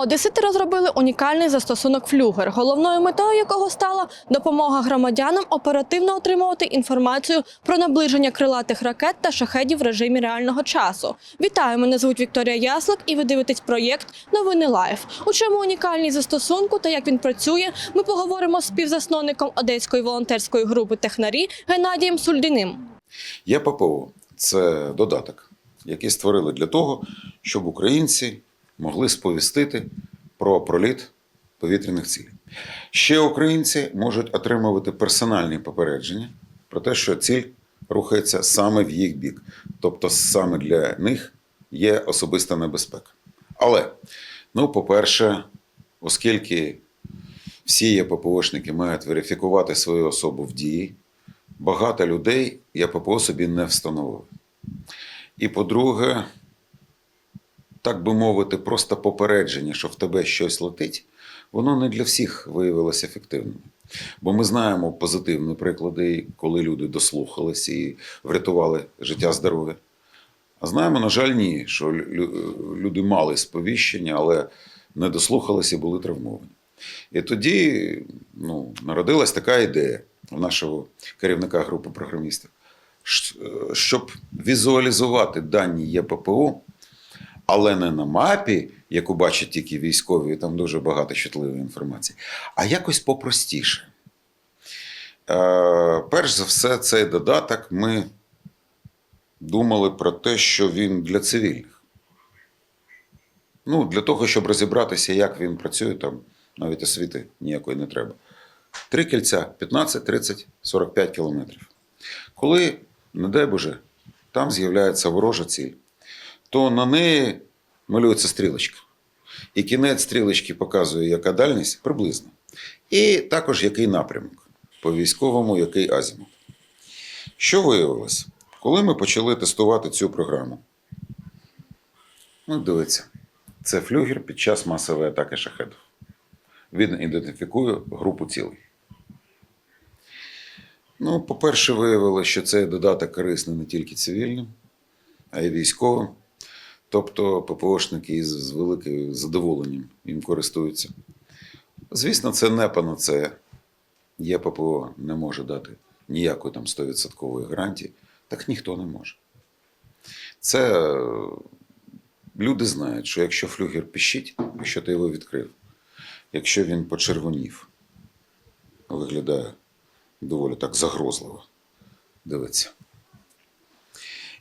Одесити розробили унікальний застосунок флюгер, головною метою якого стала допомога громадянам оперативно отримувати інформацію про наближення крилатих ракет та шахедів в режимі реального часу. Вітаю, мене звуть Вікторія Яслик, і ви дивитесь проєкт Новини Лайф. У чому унікальність застосунку та як він працює, ми поговоримо з співзасновником одеської волонтерської групи Технарі Геннадієм Сульдиним. Є ППО це додаток, який створили для того, щоб українці могли сповістити про проліт повітряних цілей. Ще українці можуть отримувати персональні попередження про те, що ціль рухається саме в їх бік, тобто саме для них є особиста небезпека. Але, ну, по-перше, оскільки всі ЄППОшники мають верифікувати свою особу в дії, багато людей ЄППО собі не встановили. І по-друге, так би мовити, просто попередження, що в тебе щось летить, воно не для всіх виявилося ефективним. Бо ми знаємо позитивні приклади, коли люди дослухались і врятували життя здоров'я. А знаємо, на жаль, ні, що люди мали сповіщення, але не дослухалися і були травмовані. І тоді ну, народилась така ідея у нашого керівника групи програмістів, щоб візуалізувати дані ЄППО, але не на мапі, яку бачать тільки військові, і там дуже багато чутливої інформації, а якось попростіше. Е, перш за все, цей додаток ми думали про те, що він для цивільних. Ну, для того, щоб розібратися, як він працює, там навіть освіти ніякої не треба. Три кільця 15, 30, 45 кілометрів. Коли, не дай Боже, там з'являється ворожа ціль, то на неї малюється стрілочка. І кінець стрілочки показує, яка дальність приблизно. І також який напрямок по військовому, який азімут. Що виявилось? Коли ми почали тестувати цю програму, ну, дивіться, це флюгер під час масової атаки шахедів. Він ідентифікує групу цілей. Ну, по-перше, виявилося, що цей додаток корисний не тільки цивільним, а й військовим. Тобто ППОшники із з великим задоволенням їм користуються. Звісно, це не панацея. Є ППО не може дати ніякої там 100% гарантії, так ніхто не може. Це е, люди знають, що якщо флюгер пищить, якщо ти його відкрив, якщо він почервонів, виглядає доволі так загрозливо. Дивиться.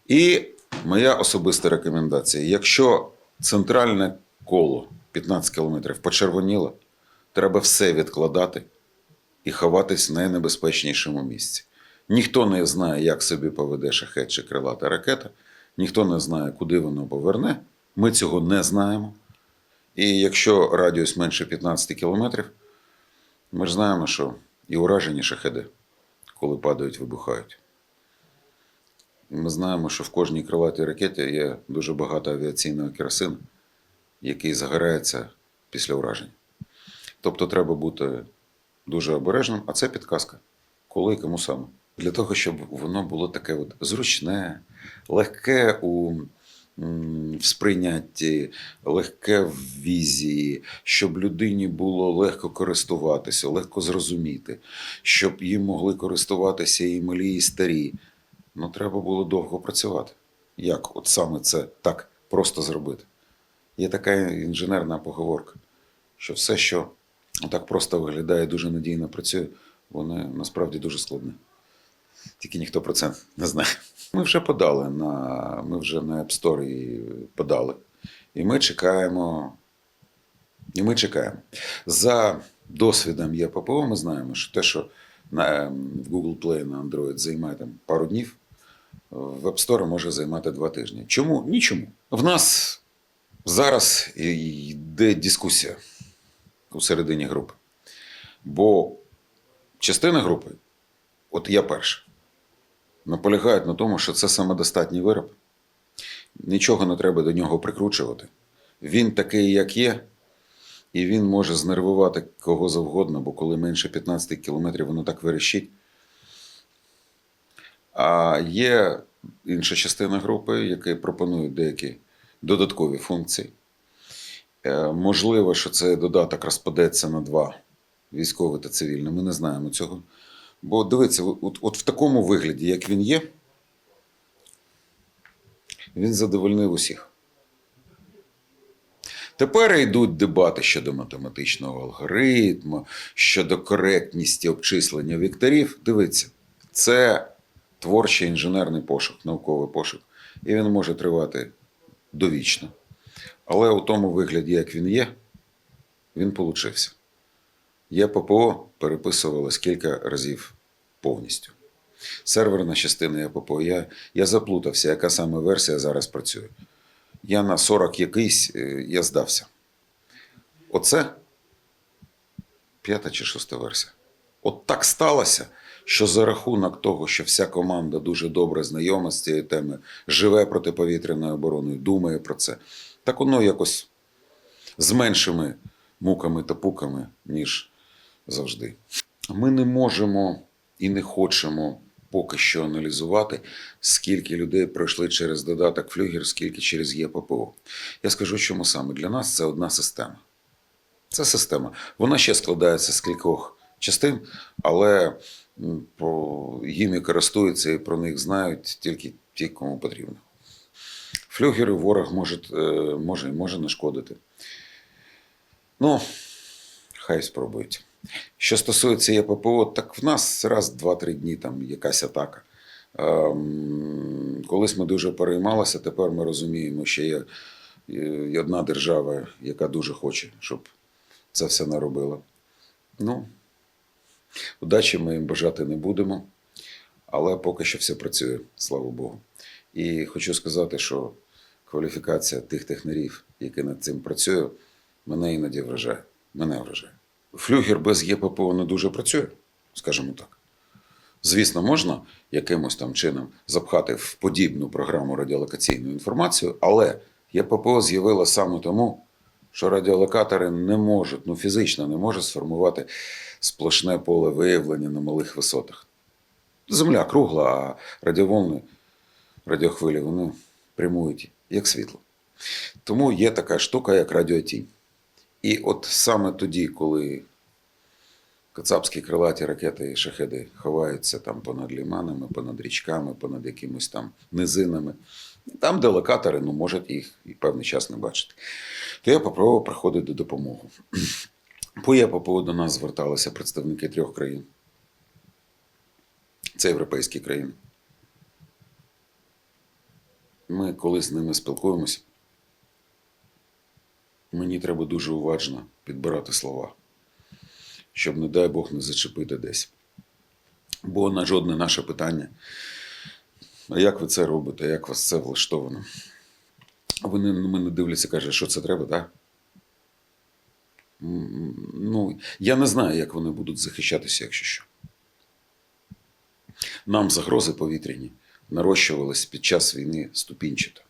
І моя особиста рекомендація: якщо центральне коло 15 кілометрів почервоніло, треба все відкладати і ховатись в найнебезпечнішому місці. Ніхто не знає, як собі поведе шахет чи крилата ракета, ніхто не знає, куди воно поверне. Ми цього не знаємо. І якщо радіус менше 15 кілометрів, ми ж знаємо, що і уражені шахеди, коли падають, вибухають. Ми знаємо, що в кожній крилатій ракеті є дуже багато авіаційного керосину, який загорається після ураження. Тобто треба бути дуже обережним, а це підказка, коли і кому саме. Для того, щоб воно було таке от зручне, легке у в сприйнятті, легке в візії, щоб людині було легко користуватися, легко зрозуміти, щоб їм могли користуватися і малі, і старі. Ну, треба було довго працювати. Як от саме це так просто зробити? Є така інженерна поговорка, що все, що так просто виглядає, дуже надійно працює, воно насправді дуже складне. Тільки ніхто про це не знає. Ми вже подали на ми вже на App Store подали. І ми чекаємо. І ми чекаємо. За досвідом ЄППО ми знаємо, що те, що на, ем, в Google Play на Android займає там пару днів, в App Store може займати два тижні. Чому? Нічому. В нас зараз йде дискусія у середині групи. Бо частина групи, от я перша, наполягають на тому, що це самодостатній вироб. Нічого не треба до нього прикручувати. Він такий, як є, і він може знервувати кого завгодно, бо коли менше 15 кілометрів, воно так верещить. А є інша частина групи, які пропонують деякі додаткові функції. Е, Можливо, що цей додаток розпадеться на два військовий та цивільний. Ми не знаємо цього. Бо дивіться, от, от в такому вигляді, як він є, він задовольнив усіх. Тепер йдуть дебати щодо математичного алгоритму, щодо коректності обчислення векторів. Дивіться, це творчий інженерний пошук, науковий пошук. І він може тривати довічно. Але у тому вигляді, як він є, він получився. Є ППО переписувалось кілька разів повністю. Серверна частина є Я, я заплутався, яка саме версія зараз працює. Я на 40 якийсь, е, я здався. Оце п'ята чи шоста версія. От так сталося, що за рахунок того, що вся команда дуже добре знайома з цією темою, живе протиповітряною обороною, думає про це, так воно якось з меншими муками та пуками, ніж завжди. Ми не можемо і не хочемо поки що аналізувати, скільки людей пройшли через додаток Флюгер, скільки через ЄППО. Я скажу, чому саме для нас це одна система. Це система. Вона ще складається з кількох частин, але м, про їми користуються і про них знають тільки ті, кому потрібно. Флюгери ворог може, е, може і може нашкодити. Ну, хай спробують. Що стосується ЄППО, так в нас раз, два-три дні там якась атака. Ем, колись ми дуже переймалися, тепер ми розуміємо, що є, одна держава, яка дуже хоче, щоб це все не. Ну, удачі ми їм бажати не будемо, але поки що все працює, слава Богу. І хочу сказати, що кваліфікація тих технарів, які над цим працюють, мене іноді вражає. Мене вражає. Флюгер без ЄППО не дуже працює, скажімо так. Звісно, можна якимось там чином запхати в подібну програму радіолокаційну інформацію, але ЄППО з'явила саме тому, що радіолокатори не можуть, ну фізично не можуть сформувати сплошне поле виявлення на малих висотах. Земля кругла, а радіоволни, радіохвилі, вони прямують як світло. Тому є така штука, як радіотінь. І от саме тоді, коли кацапські крилаті ракети і шахеди ховаються там понад ліманами, понад річками, понад якимись там низинами, там, де локатори ну, можуть їх і певний час не бачити, то я попробував приходити до допомоги. По ЄППО до нас зверталися представники трьох країн. Це європейські країни. Ми коли з ними спілкуємося, мені треба дуже уважно підбирати слова, щоб, не дай Бог, не зачепити десь. Бо на жодне наше питання, а як ви це робите, як вас це влаштовано? Вони на мене дивляться і кажуть, що це треба, так? Ну, я не знаю, як вони будуть захищатися, якщо що. Нам загрози повітряні нарощувались під час війни ступінчато.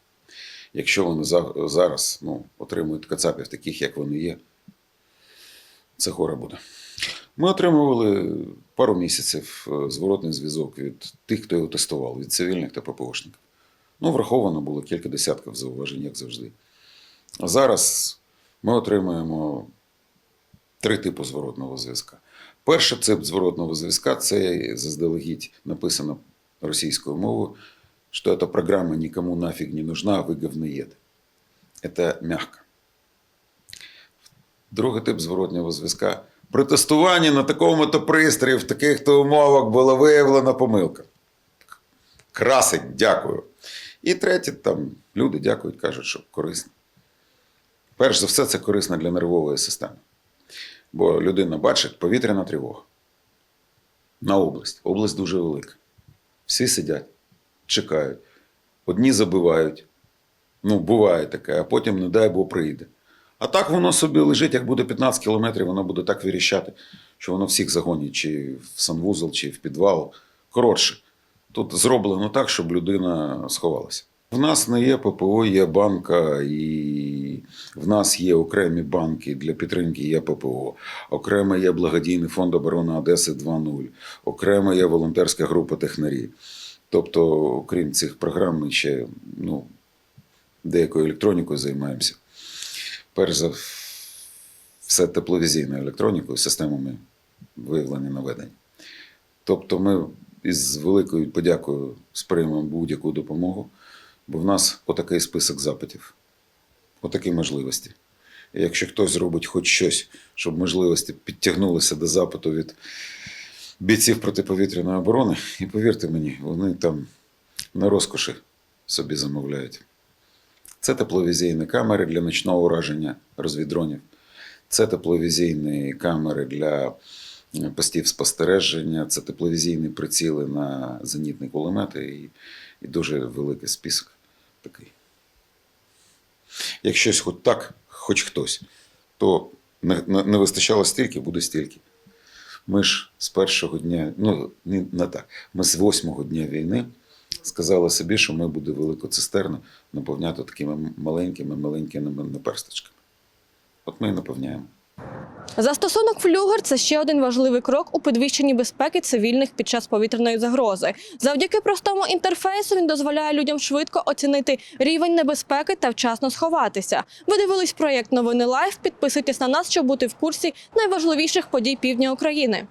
Якщо вони зараз ну, отримують кацапів таких, як вони є, це горе буде. Ми отримували пару місяців е, зворотний зв'язок від тих, хто його тестував, від цивільних та ППОшників. Ну, враховано було кілька десятків зауважень, як завжди. А зараз ми отримуємо три типи зворотного зв'язка. Перший тип зворотного зв'язка це заздалегідь написано російською мовою, що эта программа никому нафиг не нужна, а вы говноед. Это мягко. Другий тип зворотнього зв'язка. При тестуванні на такому-то пристрої в таких-то умовах була виявлена помилка. Красить, дякую. І третє, там люди дякують, кажуть, що корисно. Перш за все, це корисно для нервової системи. Бо людина бачить повітряна тривога. На область. Область дуже велика. Всі сидять, чекають. Одні забивають. Ну, буває таке, а потім, не дай Бог, прийде. А так воно собі лежить, як буде 15 кілометрів, воно буде так виріщати, що воно всіх загонить, чи в санвузол, чи в підвал. Коротше, тут зроблено так, щоб людина сховалася. В нас не є ППО, є банка, і в нас є окремі банки для підтримки є ППО. Окремо є благодійний фонд оборони Одеси 2.0, окремо є волонтерська група технарів. Тобто, окрім цих програм, ми ще ну, деякою електронікою займаємося. Перш за все тепловізійною електронікою, системами виявлення наведення. Тобто ми із великою подякою сприймемо будь-яку допомогу, бо в нас отакий список запитів, отакі можливості. І якщо хтось зробить хоч щось, щоб можливості підтягнулися до запиту від бійців протиповітряної оборони, і повірте мені, вони там на розкоші собі замовляють. Це тепловізійні камери для ночного ураження розвіддронів. Це тепловізійні камери для е, постів спостереження, це тепловізійні приціли на зенітні кулемети і, і дуже великий список такий. Якщо хоч так, хоч хтось, то не, не вистачало стільки, буде стільки. Ми ж з першого дня, ну не, не так, ми з восьмого дня війни сказали собі, що ми буде велику цистерну наповняти такими маленькими, маленькими наперсточками. От ми і наповняємо. Застосунок флюгер це ще один важливий крок у підвищенні безпеки цивільних під час повітряної загрози. Завдяки простому інтерфейсу він дозволяє людям швидко оцінити рівень небезпеки та вчасно сховатися. Ви дивились проєкт Новини Лайф. Підписуйтесь на нас, щоб бути в курсі найважливіших подій півдня України.